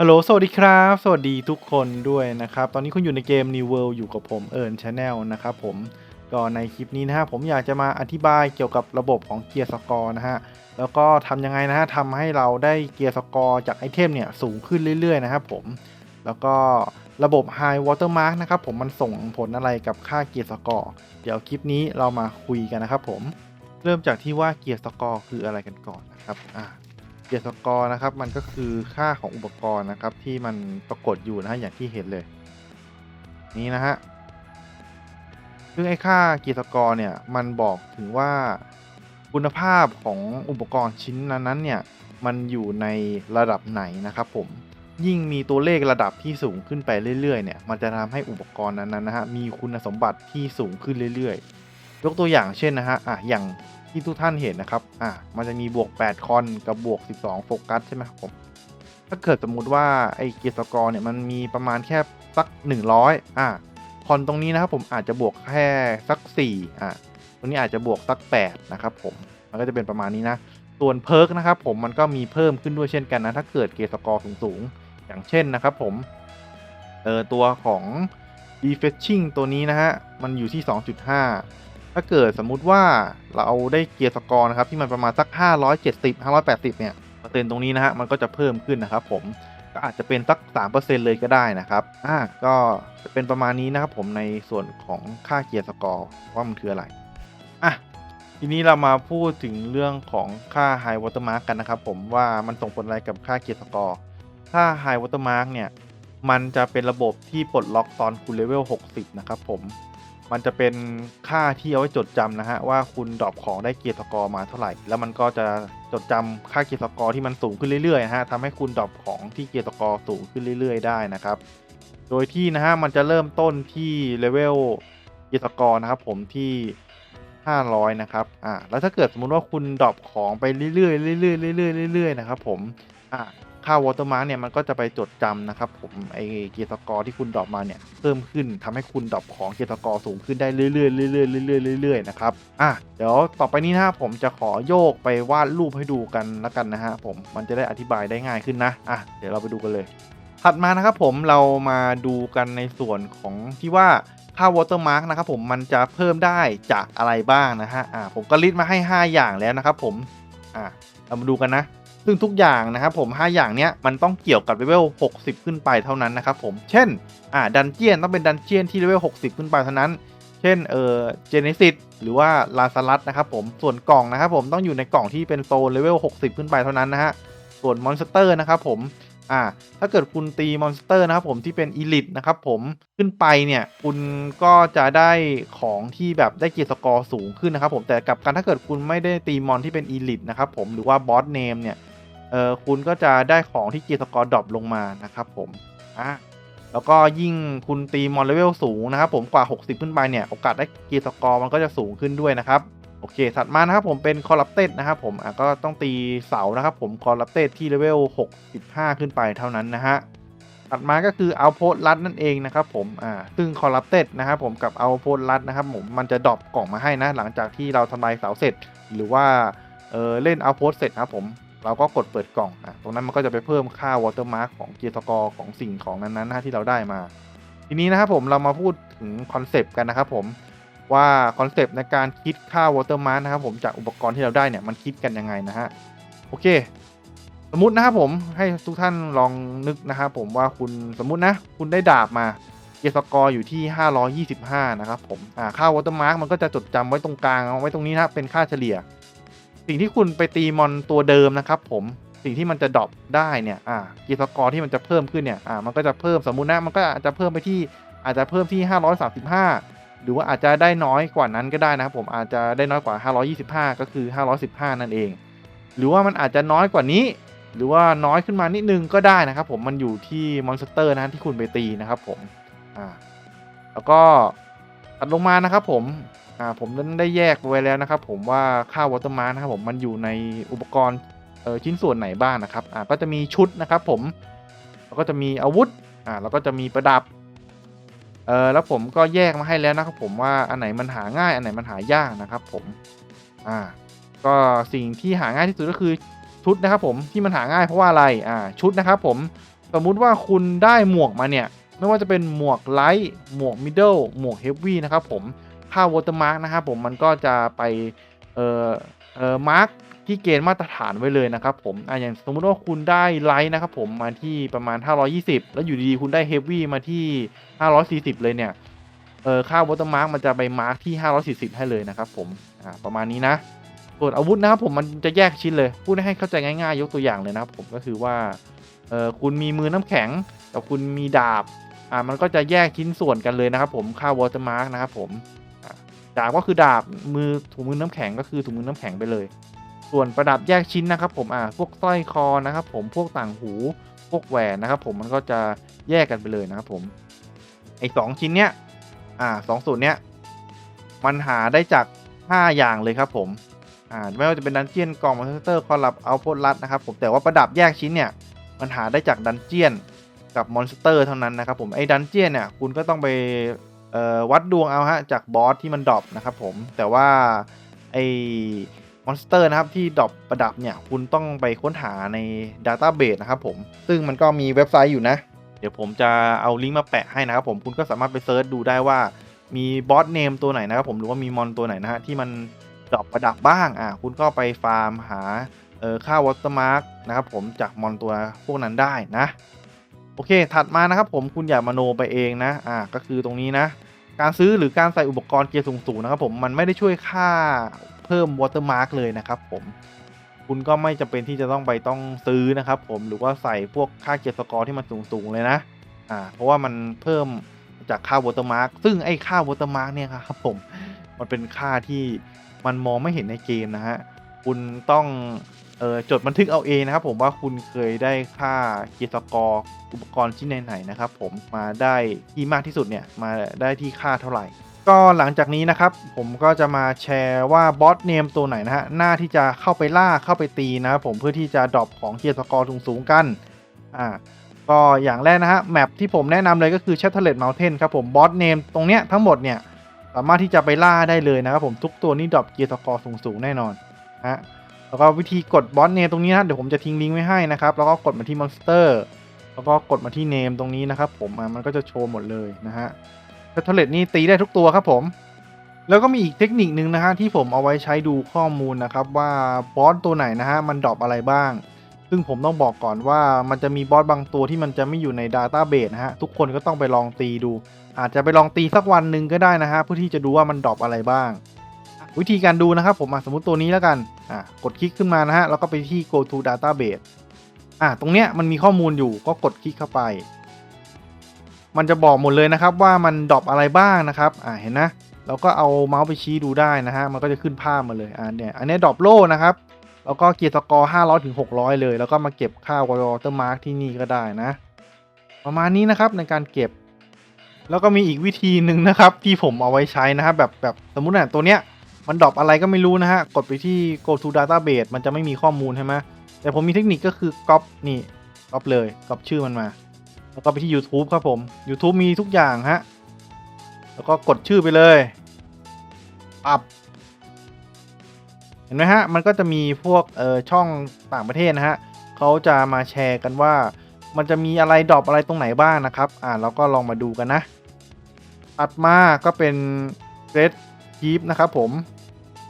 ฮัลโหล สวัสดีครับ สวัสดีทุกคนด้วยนะครับ ตอนนี้คุณอยู่ในเกม New World อยู่กับผมเอิร์นชาแนลนะครับผม ก็ในคลิปนี้นะฮะ ผมอยากจะมาอธิบายเกี่ยวกับระบบของเกียร์สกอร์นะฮะ แล้วก็ทำยังไงนะฮะทำให้เราได้เกียร์สกอร์จากไอเทมเนี่ยสูงขึ้นเรื่อยๆนะครับผม แล้วก็ระบบ High Watermark นะครับผม มันส่งผลอะไรกับค่าเกียร์สกอร์ เดี๋ยวคลิปนี้เรามาคุยกันนะครับผม เริ่มจากที่ว่าเกียร์สกอร์คืออะไรกันก่อนนะครับ อ่า เกียร์สกอร์นะครับ มันก็คือค่าของอุปกรณ์นะครับ ที่มันปรากฏอยู่นะฮะอย่างที่เห็นเลย นี่นะฮะซึ่งไอ้ค่าเกียร์สกอร์เนี่ยมันบอกถึงว่าคุณภาพของอุปกรณ์ชิ้นนั้นๆเนี่ยมันอยู่ในระดับไหนนะครับผม ยิ่งมีตัวเลขระดับที่สูงขึ้นไปเรื่อยๆเนี่ย มันจะทำให้อุปกรณ์นั้นๆนะฮะมีคุณสมบัติที่สูงขึ้นเรื่อยๆ ยกตัวอย่างเช่นนะฮะอะอย่าง ที่ทุกท่านเห็นนะครับ อะมันจะมีบวก 8 คอนกับบวก 12 โฟกัสใช่ไหมครับผม ถ้าเกิดสมมุติว่าไอ้เกียร์สกอร์เนี่ยมันมีประมาณแค่สัก 100 อะคอนตรงนี้นะครับผมอาจจะบวกแค่สัก 4 อะตรงนี้อาจจะบวกสัก 8 นะครับผม มันก็จะเป็นประมาณนี้นะ ส่วนเพิร์กนะครับผมมันก็มีเพิ่มขึ้นด้วยเช่นกันนะ ถ้าเกิดเกียร์สกอร์สูงๆ อย่างเช่นนะครับผม เออตัวของ defetching ตัวนี้นะฮะ มันอยู่ที่ 2.5 ถ้าเกิดสมมุติว่าเราเอาได้เกียร์สกอร์นะครับที่มันประมาณสัก 570 580 เนี่ยเปอร์เซ็นต์ตรงนี้นะฮะมันก็จะเพิ่มขึ้นนะครับผมก็อาจจะเป็นสัก 3%เลยก็ได้นะครับอ่าก็จะเป็นประมาณนี้นะครับผมในส่วนของค่าเกียร์สกอร์ว่ามันคืออะไรอะทีนี้เรามาพูดถึงเรื่องของค่า High Watermark กันนะครับผมว่ามันส่งผลอะไรกับค่าเกียร์สกอร์ถ้า High Watermark เนี่ยมันจะเป็นระบบที่ปลดล็อกตอนคุณเลเวล60 นะครับผม มันจะเป็นค่าที่เอาไว้จดจำนะฮะว่าคุณดรอปของได้เกียร์สกอร์มาเท่าไหร่ แล้วมันก็จะจดจำค่าเกียร์สกอร์ที่มันสูงขึ้นเรื่อยๆนะฮะทำให้คุณดรอปของที่เกียร์สกอร์สูงขึ้นเรื่อย ๆ ได้นะครับ โดยที่นะฮะมันจะเริ่มต้นที่เลเวลเกียร์สกอร์นะครับผมที่ 500 นะครับอ่าแล้วถ้าเกิดสมมุติว่าคุณดรอปของไปเรื่อยๆเรื่อยๆเรื่อยๆเรื่อยๆนะครับผมอ่า ค่าวอเตอร์มาร์กเนี่ยมันก็จะไปจดจำนะครับผมไอเกียร์สกอร์ที่คุณดรอปมาเนี่ยเพิ่มขึ้นทำให้คุณดรอปของเกียร์สกอร์สูงขึ้นได้เรื่อยๆเรื่อยๆเรื่อยๆเรื่อยๆนะครับอะเดี๋ยวต่อไปนี้นะครับผมจะขอโยกไปวาดรูปให้ดูกันแล้วกันนะฮะผมมันจะได้อธิบายได้ง่ายขึ้นนะอะเดี๋ยวเราไปดูกันเลย ถัดมานะครับผมเรามาดูกันในส่วนของที่ว่าค่าวอเตอร์มาร์กนะครับผมมันจะเพิ่มได้จากอะไรบ้างนะฮะอ่าผมก็ลิสต์มาให้ 5 อย่างแล้วนะครับผมอ่าเรามาดูกันนะ ซึ่งทุกอย่างนะครับผม 5 อย่างเนี้ยมันต้องเกี่ยวกับเลเวล 60 ขึ้นไปเท่านั้นนะครับผม เช่น อ่า ดันเจียนต้องเป็นดันเจียนที่เลเวล 60 ขึ้นไปเท่านั้น เช่น เออเจเนซิสหรือว่าลาซารัสนะครับผม ส่วนกล่องนะครับผมต้องอยู่ในกล่องที่เป็นโซนเลเวล 60 ขึ้นไปเท่านั้นนะฮะ ส่วนมอนสเตอร์นะครับผม อ่า ถ้าเกิดคุณตีมอนสเตอร์นะครับผมที่เป็นอีลิทนะครับผมขึ้นไปเนี่ย คุณก็จะได้ของที่แบบได้เกียร์สกอร์สูงขึ้นนะครับผม แต่กับกันถ้าเกิดคุณไม่ได้ตีมอนที่เป็นอีลิทนะครับผม หรือว่าบอสเนมเนี่ย เออคุณก็จะได้ของที่เกียร์สกอร์ดรอปลงมานะครับผมอะแล้วก็ยิ่งคุณตีมอนเลเวลสูงนะครับผมกว่า 60 ขึ้นไปเนี่ยโอกาสได้เกียร์สกอร์มันก็จะสูงขึ้นด้วยนะครับโอเคถัดมานะครับผมเป็นคอร์รัปเต็ดนะครับผมอะก็ต้องตีเสานะครับผมคอร์รัปเต็ดที่เลเวล 65 ขึ้นไปเท่านั้นนะฮะถัดมาก็คือเอาโพสลัดนั่นเองนะครับผมอ่าซึ่งคอร์รัปเต็ดนะครับผมกับเอาโพสลัดนะครับผมมันจะดรอปกล่องมาให้นะ หลังจากที่เราทำลายเสาเสร็จ หรือว่าเออเล่นเอาโพสเสร็จนะครับผม เราก็กดเปิดกล่องอะตรงนั้นมันก็จะไปเพิ่มค่าวอเตอร์มาร์กของเกียร์สกอร์ของสิ่งของนั้นๆนะที่เราได้มา ทีนี้นะครับผมเรามาพูดถึงคอนเซปต์กันนะครับผมว่าคอนเซปต์ในการคิดค่าวอเตอร์มาร์กนะครับผมจากอุปกรณ์ที่เราได้เนี่ยมันคิดกันยังไงนะฮะโอเค สมมตินะครับผมให้ทุกท่านลองนึกนะครับผมว่าคุณสมมตินะ คุณได้ดาบมาเกียร์สกอร์อยู่ที่ 525 นะครับผมอ่าค่าวอเตอร์มาร์กมันก็จะจดจำไว้ตรงกลางเอาไว้ตรงนี้นะเป็นค่าเฉลี่ย สิ่งที่คุณไปตีมอนตัวเดิมนะครับผมสิ่งที่มันจะดรอปได้เนี่ยอ่ากีสกอร์ที่มันจะเพิ่มขึ้นเนี่ยอ่ามันก็จะเพิ่มสมมุตินะมันก็อาจจะเพิ่มไปที่อาจจะเพิ่มที่ 535 หรือว่าอาจจะได้น้อยกว่านั้นก็ได้นะครับผมอาจจะได้น้อยกว่า 525 ก็คือ 515 นั่นเอง หรือว่ามันอาจจะน้อยกว่านี้ หรือว่าน้อยขึ้นมานิดนึงก็ได้นะครับผมมันอยู่ที่มอนสเตอร์นะที่คุณไปตีนะครับผมอ่าแล้วก็ตัดลงมานะครับผม อ่าผมนั้นได้แยกไว้แล้วนะครับ ผมว่าค่าวอเตอร์มาร์นะครับผมมันอยู่ในอุปกรณ์เออชิ้นส่วนไหนบ้างนะครับอ่าก็จะมีชุดนะครับ ผมแล้วก็จะมีอาวุธอ่าแล้วก็จะมีประดับเออแล้วผมก็แยกมาให้แล้วนะครับ ผมว่าอันไหนมันหาง่ายอันไหนมันหายากนะครับ ผมอ่าก็สิ่งที่หาง่ายที่สุดก็คือชุดนะครับ ผมที่มันหาง่ายเพราะว่าอะไรอ่าชุดนะครับ ผมสมมุติว่าคุณได้หมวกมาเนี่ย ไม่ว่าจะเป็นหมวกไลท์หมวกมิดเดิลหมวกเฮฟวี่นะครับ ผม ค่าวอเตอร์มาร์กนะครับผมมันก็จะไปเอ่อเอ่อมาร์กที่เกณฑ์มาตรฐานไว้เลยนะครับผมอะอย่างสมมุติว่าคุณได้ไลท์นะครับผมมาที่ประมาณ 520 แล้วอยู่ดีๆคุณได้เฮฟวี่มาที่ 540 เลยเนี่ยเออค่าวอเตอร์มาร์กมันจะไปมาร์กที่ 540 ให้เลยนะครับผมอ่าประมาณนี้นะส่วนอาวุธนะครับผมมันจะแยกชิ้นเลยพูดให้เข้าใจง่ายๆ ยกตัวอย่างเลยนะครับผมก็คือว่าเออคุณมีมือน้ำแข็งกับคุณมีดาบอ่ามันก็จะแยกชิ้นส่วนกันเลยนะครับผมค่าวอเตอร์มาร์กนะครับผม ดาบก็คือดาบมือถุงมือน้ำแข็งก็คือถุงมือน้ำแข็งไปเลย ส่วนประดับแยกชิ้นนะครับ ผมอ่าพวกสร้อยคอนะครับ ผมพวกต่างหูพวกแหวนนะครับ ผมมันก็จะแยกกันไปเลยนะครับ ผมไอ้สองชิ้นเนี้ยอ่าสองส่วนเนี้ยมันหาได้จาก 5 อย่างเลยครับ ผมอ่าไม่ว่าจะเป็นดันเจียนกล่องมอนสเตอร์คอลับเอาโพลัดนะครับ ผมแต่ว่าประดับแยกชิ้นเนี่ยมันหาได้จากดันเจียนกับมอนสเตอร์เท่านั้นนะครับ ผมไอ้ดันเจียนเนี่ยคุณก็ต้องไป วัดดวงเอาฮะจากบอสที่มันดรอปนะครับผมแต่ว่าไอ้มอนสเตอร์นะครับที่ดรอปประดับเนี่ยคุณต้องไปค้นหาใน Database นะครับผมซึ่งมันก็มีเว็บไซต์อยู่นะ เดี๋ยวผมจะเอาลิงก์มาแปะให้นะครับผมคุณก็สามารถไปเซิร์ชดูได้ว่ามีบอสเนมตัวไหนนะครับผมหรือว่ามีมอนตัวไหนนะฮะที่มันดรอปประดับบ้างอะคุณก็ไปฟาร์มหาค่าวอเตอร์มาร์กนะครับผมจากมอนตัวพวกนั้นได้นะ โอเค ถัดมานะครับผมคุณอย่ามาโนไปเองนะ อ่า ก็คือตรงนี้นะ การซื้อหรือการใส่อุปกรณ์เกียร์สูงๆนะครับผม มันไม่ได้ช่วยค่าเพิ่มวอเตอร์มาร์กเลยนะครับผม คุณก็ไม่จำเป็นที่จะต้องไปต้องซื้อนะครับผม หรือว่าใส่พวกค่าเกียร์สกอร์ที่มันสูงๆเลยนะ อ่า เพราะว่ามันเพิ่มจากค่าวอเตอร์มาร์กซึ่งไอ้ค่าวอเตอร์มาร์กเนี่ยครับผม มันเป็นค่าที่มันมองไม่เห็นในเกมนะฮะ คุณต้อง เออจดบันทึกเอาเองนะครับผมว่าคุณเคยได้ค่าเกียร์สกอร์อุปกรณ์ชิ้นไหนๆนะครับผมมาได้ที่มากที่สุดเนี่ยมาได้ที่ค่าเท่าไหร่ ก็หลังจากนี้นะครับผมก็จะมาแชร์ว่าบอสเนมตัวไหนนะฮะหน้าที่จะเข้าไปล่าเข้าไปตีนะครับผมเพื่อที่จะดรอปของเกียร์สกอร์สูงๆกันอ่าก็อย่างแรกนะฮะแมปที่ผมแนะนำเลยก็คือ Shattered Mountain ครับผมบอสเนมตรงเนี้ยทั้งหมดเนี่ยสามารถที่จะไปล่าได้เลยนะครับผมทุกตัวนี้ดรอปเกียร์สกอร์สูงๆแน่นอนนะฮะ แล้วก็วิธีกดบอสเนมตรงนี้นะเดี๋ยวผมจะทิ้งลิงก์ไว้ให้นะครับ แล้วก็กดมาที่มอนสเตอร์แล้วก็กดมาที่เนมตรงนี้นะครับผมอะมันก็จะโชว์หมดเลยนะฮะเทเลตนี่ตีได้ทุกตัวครับผม แล้วก็มีอีกเทคนิคนึงนะฮะที่ผมเอาไว้ใช้ดูข้อมูลนะครับ ว่าบอสตัวไหนนะฮะมันดรอปอะไรบ้าง ซึ่งผมต้องบอกก่อนว่ามันจะมีบอสบางตัวที่มันจะไม่อยู่ใน Database นะฮะทุกคนก็ต้องไปลองตีดู อาจจะไปลองตีสักวันหนึ่งก็ได้นะฮะเพื่อที่จะดูว่ามันดรอปอะไรบ้าง วิธีการดูนะครับผมสมมติตัวนี้แล้วกัน อะกดคลิกขึ้นมานะฮะแล้วก็ไปที่ go to database อะตรงเนี้ยมันมีข้อมูลอยู่ก็กดคลิกเข้าไป มันจะบอกหมดเลยนะครับว่ามันดรอปอะไรบ้างนะครับอะเห็นนะแล้วก็เอาเมาส์ไปชี้ดูได้นะฮะมันก็จะขึ้นภาพมาเลยอะเนี่ยอันนี้ดรอปโล่นะครับแล้วก็เกียร์สกอร์500ถึง600เลย แล้วก็มาเก็บค่าวอลเตอร์มาร์กที่นี่ก็ได้นะ ประมาณนี้นะครับในการเก็บ แล้วก็มีอีกวิธีหนึ่งนะครับ ที่ผมเอาไว้ใช้นะครับ แบบแบบสมมุติน่ะตัวเนี้ย มันดรอปอะไรก็ไม่รู้นะฮะ กดไปที่ go to database มันจะไม่มีข้อมูลใช่ไหมแต่ผมมีเทคนิคก็คือ copy นี่ copy เลย copy ชื่อมันมา แล้วก็ไปที่ YouTube ครับผม YouTube มีทุกอย่างฮะ แล้วก็กดชื่อไปเลยปับเห็นไหมฮะ มันก็จะมีพวกเอ่อช่องต่างประเทศนะฮะเขาจะมาแชร์กันว่า มันจะมีอะไรดรอปอะไรตรงไหนบ้างนะครับ อ่าเราก็ลองมาดูกันนะตัดมาก็เป็นเรดคีฟนะครับผม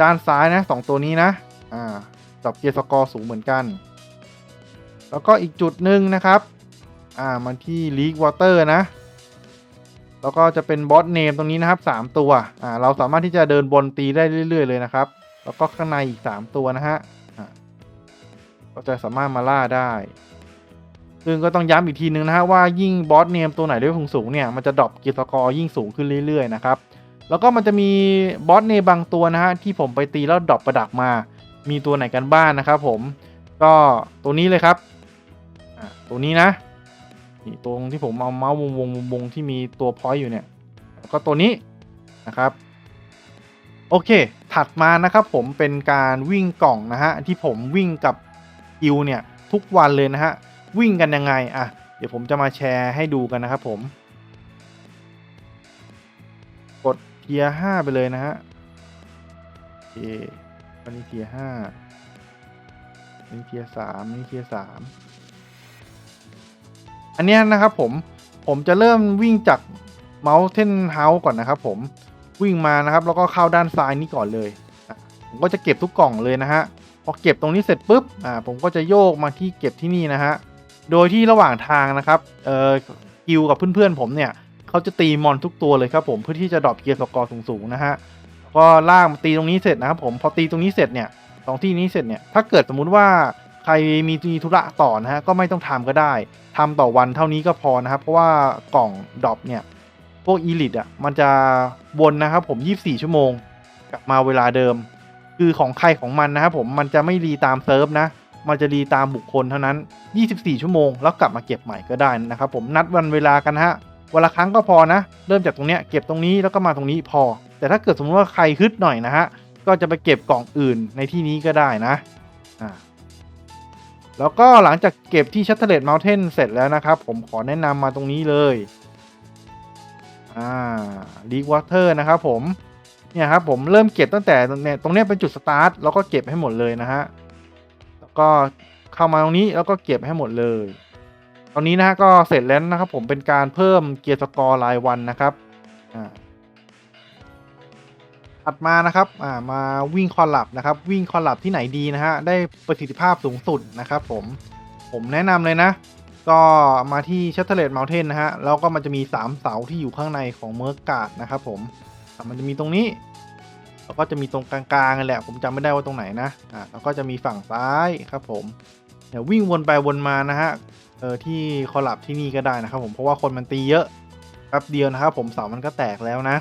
ด้านซ้ายนะสองตัวนี้นะอ่าดรอปเกียร์สกอร์สูงเหมือนกัน แล้วก็อีกจุดหนึ่งนะครับอ่ามันที่ลีกวอเตอร์นะ แล้วก็จะเป็นบอสเนมตรงนี้นะครับ 3 ตัวอ่าเราสามารถที่จะเดินบนตีได้เรื่อย ๆ เลยนะครับ แล้วก็ข้างในอีก 3 ตัวนะฮะอ่าก็จะสามารถมาล่าได้ ซึ่งก็ต้องย้ำอีกทีนึงนะฮะว่ายิ่งบอสเนมตัวไหนด้วยสูงสูงเนี่ยมันจะดรอปเกียร์สกอร์ยิ่งสูงขึ้นเรื่อยๆนะครับ แล้วก็มันจะมีบอสเนบางตัวนะฮะที่ผมไปตีแล้วดรอปประดักมา มีตัวไหนกันบ้างนะครับผมก็ตัวนี้เลยครับอ่าตัวนี้นะนี่ตรงที่ผมเอาเมาส์วงวงวงวงที่มีตัวพอยต์อยู่เนี่ยแล้วก็ตัวนี้นะครับโอเค ถัดมานะครับผมเป็นการวิ่งกล่องนะฮะที่ผมวิ่งกับอิวเนี่ยทุกวันเลยนะฮะวิ่งกันยังไงอะเดี๋ยวผมจะมาแชร์ให้ดูกันนะครับผม กด เทียร์ห้าไปเลยนะฮะโอเคอันนี้เทียร์ห้าอันนี้เทียร์สามอันนี้เทียร์สามอันนี้นะครับผม ผมจะเริ่มวิ่งจาก Mountain House ก่อนนะครับผม วิ่งมานะครับ แล้วก็เข้าด้านซ้ายนี้ก่อนเลย ผมก็จะเก็บทุกกล่องเลยนะฮะ พอเก็บตรงนี้เสร็จปุ๊บ อ่า ผมก็จะโยกมาที่เก็บที่นี่นะฮะ โดยที่ระหว่างทางนะครับ เอ่อ กิวกับเพื่อนๆผมเนี่ย เขาจะตีมอนทุกตัวเลยครับผมเพื่อที่จะดรอปเกียร์สกอร์สูงๆนะฮะก็ลากมาตีตรงนี้เสร็จนะครับผมพอตีตรงนี้เสร็จเนี่ยสองที่นี้เสร็จเนี่ยถ้าเกิดสมมุติว่าใครมีมีธุระต่อนะฮะก็ไม่ต้องทำก็ได้ทำต่อวันเท่านี้ก็พอนะครับ เพราะว่ากล่องดรอปเนี่ยพวกอีลิตอะมันจะวนนะครับผม 24 ชั่วโมง กลับมาเวลาเดิม คือของใครของมันนะครับผมมันจะไม่รีตามเซิร์ฟนะ มันจะรีตามบุคคลเท่านั้น 24 ชั่วโมง แล้วกลับมาเก็บใหม่ก็ได้นะครับผมนัดวันเวลากันฮะ วันละครั้งก็พอนะ เริ่มจากตรงเนี้ยเก็บตรงนี้แล้วก็มาตรงนี้พอ แต่ถ้าเกิดสมมติว่าใครฮึดหน่อยนะฮะก็จะไปเก็บกล่องอื่นในที่นี้ก็ได้นะอ่าแล้วก็หลังจากเก็บที่ชัตเทเลตเมลเทนเสร็จแล้วนะครับ ผมขอแนะนำมาตรงนี้เลยอ่าลีกวอเตอร์นะครับผมเนี่ยครับผมเริ่มเก็บตั้งแต่เนี่ยตรงเนี้ยเป็นจุดสตาร์ทแล้วก็เก็บให้หมดเลยนะฮะแล้วก็เข้ามาตรงนี้แล้วก็เก็บให้หมดเลย ตอนนี้นะฮะก็เสร็จแล้วนะครับผมเป็นการเพิ่มเกียร์สกอร์รายวันนะครับอ่าถัดมานะครับอ่ามาวิ่งคอลับนะครับ วิ่งคอลับที่ไหนดีนะฮะได้ประสิทธิภาพสูงสุดนะครับ ผมผมแนะนำเลยนะ ก็มาที่ชัตเทเลตเมลเทนนะฮะแล้วก็มันจะมี 3 เสาที่อยู่ข้างในของเมอร์กาดนะครับ ผมมันจะมีตรงนี้แล้วก็จะมีตรงกลางๆนั่นแหละ ผมจำไม่ได้ว่าตรงไหนนะอ่าแล้วก็จะมีฝั่งซ้ายครับ ผมเดี๋ยววิ่งวนไปวนมานะฮะ เออที่คอลลับที่นี่ก็ได้นะครับผมเพราะว่าคนมันตีเยอะแป๊บเดียวนะครับผมเสามันก็แตกแล้วนะ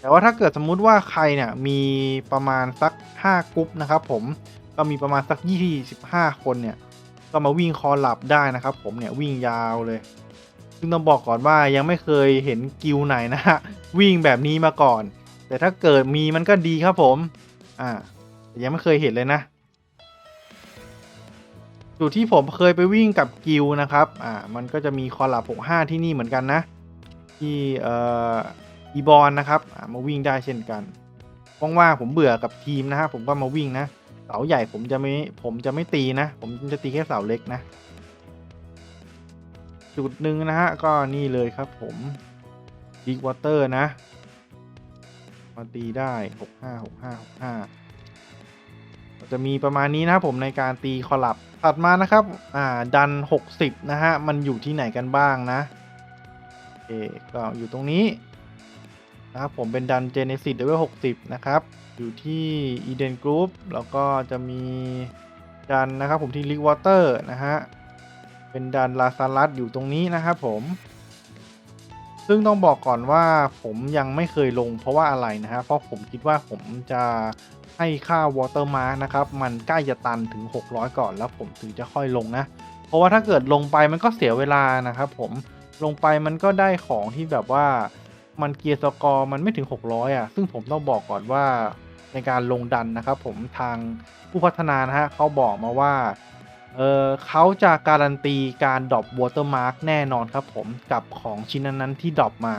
แต่ว่าถ้าเกิดสมมุติว่าใครเนี่ยมีประมาณสัก 5กรุ๊ปนะครับผมก็มีประมาณสัก 25 คนเนี่ยก็มาวิ่งคอลับได้นะครับผมเนี่ยวิ่งยาวเลย ซึ่งต้องบอกก่อนว่ายังไม่เคยเห็นกิลไหนนะฮะวิ่งแบบนี้มาก่อน แต่ถ้าเกิดมีมันก็ดีครับผมอ่ายังไม่เคยเห็นเลยนะ จุดที่ผมเคยไปวิ่งกับกิวนะครับอ่ามันก็จะมีคอลับ65 ที่นี่เหมือนกันนะ ที่เอ่ออีบอนนะครับอ่ามาวิ่งได้เช่นกันว่างๆผมเบื่อกับทีมนะฮะผมก็มาวิ่งนะเสาใหญ่ผมจะไม่ผมจะไม่ตีนะ ผมจะตีแค่เสาเล็กนะ จุดหนึ่งนะฮะก็นี่เลยครับผมบิ๊กวอเตอร์นะมาตีได้ 65 65 65 จะมีประมาณนี้นะครับผมในการตีคอลับถัดมานะครับอ่าดัน 60 นะฮะ มันอยู่ที่ไหนกันบ้างนะโอเคก็อยู่ตรงนี้นะครับผมเป็นดันเจเนซิสเลเวล60 นะครับ อยู่ที่อีเดนกรุ๊ปแล้วก็จะมีดันนะครับผมที่ลิกวอเตอร์นะฮะ เป็นดันลาซารัสอยู่ตรงนี้นะครับผม ซึ่งต้องบอกก่อนว่าผมยังไม่เคยลงเพราะว่าอะไรนะฮะ เพราะผมคิดว่าผมจะให้ค่าวอเตอร์มาร์นะครับ มันใกล้จะตันถึง 600 ก่อนแล้วผมถึงจะค่อยลงนะ เพราะว่าถ้าเกิดลงไปมันก็เสียเวลานะครับผมลงไปมันก็ได้ของที่แบบว่ามันเกียร์สกอร์มันไม่ถึง 600 อะ ซึ่งผมต้องบอกก่อนว่าในการลงดันนะครับผมทางผู้พัฒนานะฮะเขาบอกมาว่า เออเขาจะการันตีการดรอปวอเตอร์มาร์กแน่นอนครับผมกับของชิ้นนั้นๆที่ดรอปมา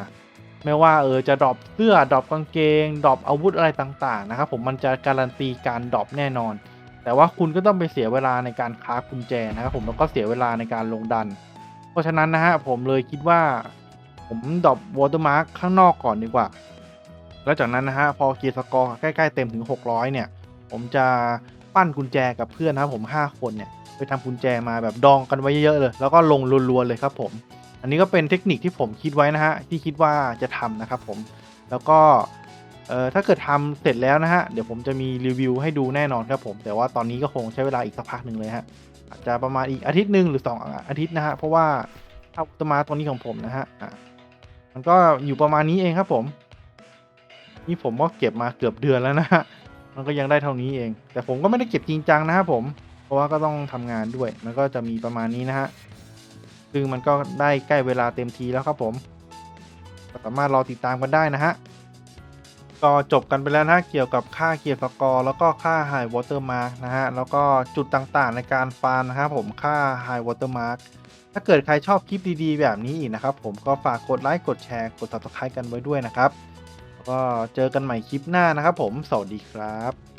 ไม่ว่าเออจะดรอปเสื้อดรอปกางเกงดรอปอาวุธอะไรต่างๆนะครับผมมันจะการันตีการดรอปแน่นอน แต่ว่าคุณก็ต้องไปเสียเวลาในการครากุญแจนะครับผมแล้วก็เสียเวลาในการลงดัน เพราะฉะนั้นนะฮะผมเลยคิดว่า ผมดรอปวอเตอร์มาร์คข้างนอกก่อนดีกว่า แล้วจากนั้นนะฮะพอเกียร์สกอร์ใกล้ๆเต็มถึง 600 เนี่ย ผมจะปั้นกุญแจกับเพื่อนนะครับผม 5 คนเนี่ย ไปทำกุญแจมาแบบดองกันไว้เยอะๆเลย แล้วก็ลงรัวๆเลยครับผม อันนี้ก็เป็นเทคนิคที่ผมคิดไว้นะฮะที่คิดว่าจะทำนะครับผมแล้วก็เอ่อถ้าเกิดทำเสร็จแล้วนะฮะเดี๋ยวผมจะมีรีวิวให้ดูแน่นอนครับผม แต่ว่าตอนนี้ก็คงใช้เวลาอีกสักพักหนึ่งเลยฮะอาจจะประมาณอีกอาทิตย์หนึ่งหรือ 2 อาทิตย์นะฮะเพราะว่าถ้าอุตมาตัวนี้ของผมนะฮะอะมันก็อยู่ประมาณนี้เองครับผม นี่ผมก็เก็บมาเกือบเดือนแล้วนะฮะมันก็ยังได้เท่านี้เอง แต่ผมก็ไม่ได้เก็บจริงจังนะครับผม เพราะว่าก็ต้องทำงานด้วย มันก็จะมีประมาณนี้นะฮะ ซึ่งมันก็ได้ใกล้เวลาเต็มทีแล้วครับผม สามารถรอติดตามกันได้นะฮะ ก็จบกันไปแล้วนะเกี่ยวกับค่าเกียร์สกอร์แล้วก็ค่าไฮวอเตอร์มาร์กนะฮะ แล้วก็จุดต่างๆในการฟาร์นะครับผม ค่าไฮวอเตอร์มาร์กถ้าเกิดใครชอบคลิปดีๆ แบบนี้อีกนะครับผมก็ฝากกดไลค์ กดแชร์ กด subscribe กันไว้ด้วยนะครับ แล้วก็เจอกันใหม่คลิปหน้านะครับผม สวัสดีครับ